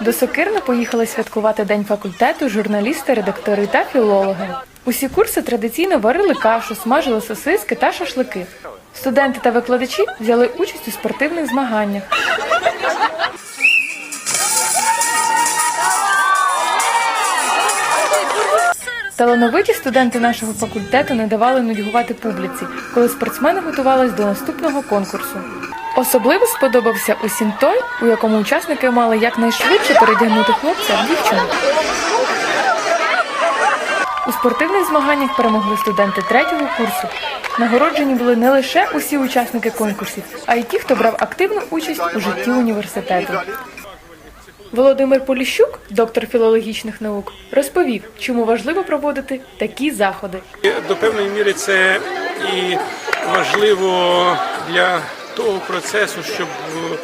До Сокирна поїхали святкувати День факультету журналісти, редактори та філологи. Усі курси традиційно варили кашу, смажили сосиски та шашлики. Студенти та викладачі взяли участь у спортивних змаганнях. Талановиті студенти нашого факультету не давали нудьгувати публіці, коли спортсмени готувались до наступного конкурсу. Особливо сподобався усім той, у якому учасники мали якнайшвидше передягнути хлопця в дівчину. У спортивних змаганнях перемогли студенти третього курсу. Нагороджені були не лише усі учасники конкурсів, а й ті, хто брав активну участь у житті університету. Володимир Поліщук, доктор філологічних наук, розповів, чому важливо проводити такі заходи. До певної міри це і важливо для того процесу, щоб е,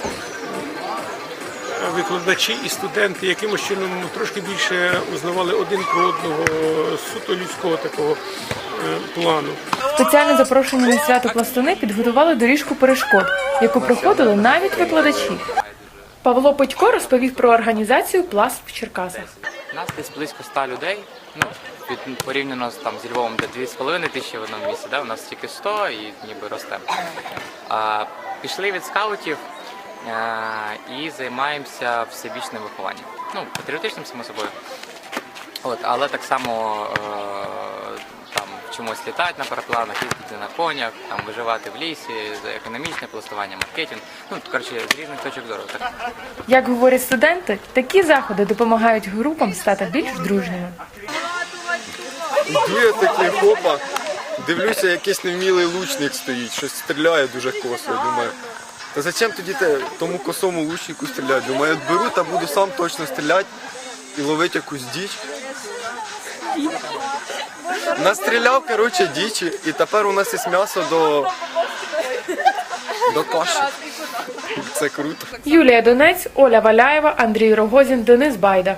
викладачі і студенти якимось чином трошки більше узнавали один про одного суто людського такого е, плану. Спеціально запрошені на свято пластуни підготували доріжку перешкод, яку проходили навіть викладачі. Павло Петько розповів про організацію пласт в Черкасах. У нас десь близько 100 людей. Ну, порівняно з, там, зі Львовом, де 2,5 тисячі в одному місці, да? у нас тільки 100 і ніби росте. А, пішли від скаутів а, і займаємося всебічним вихованням. Ну, патріотичним, само собою. От, але так само е, там вчимось літати на парапланах, їздити на конях, там виживати в лісі, економічне пластування, маркетинг. Ну, коротше, з різних точок зору. Так. Як говорять студенти, такі заходи допомагають групам стати більш дружніми. Йду я такий хопа, дивлюся, якийсь невмілий лучник стоїть, щось стріляє дуже косо. Я думаю, та зачем тоді тому косому лучнику стріляти? Думаю, от беру та буду сам точно стріляти і ловити якусь діч. Настріляв, коротше, дічі, і тепер у нас є м'ясо до, до каші. Це круто. Юлія Донець, Оля Валяєва, Андрій Рогозін, Денис Байда.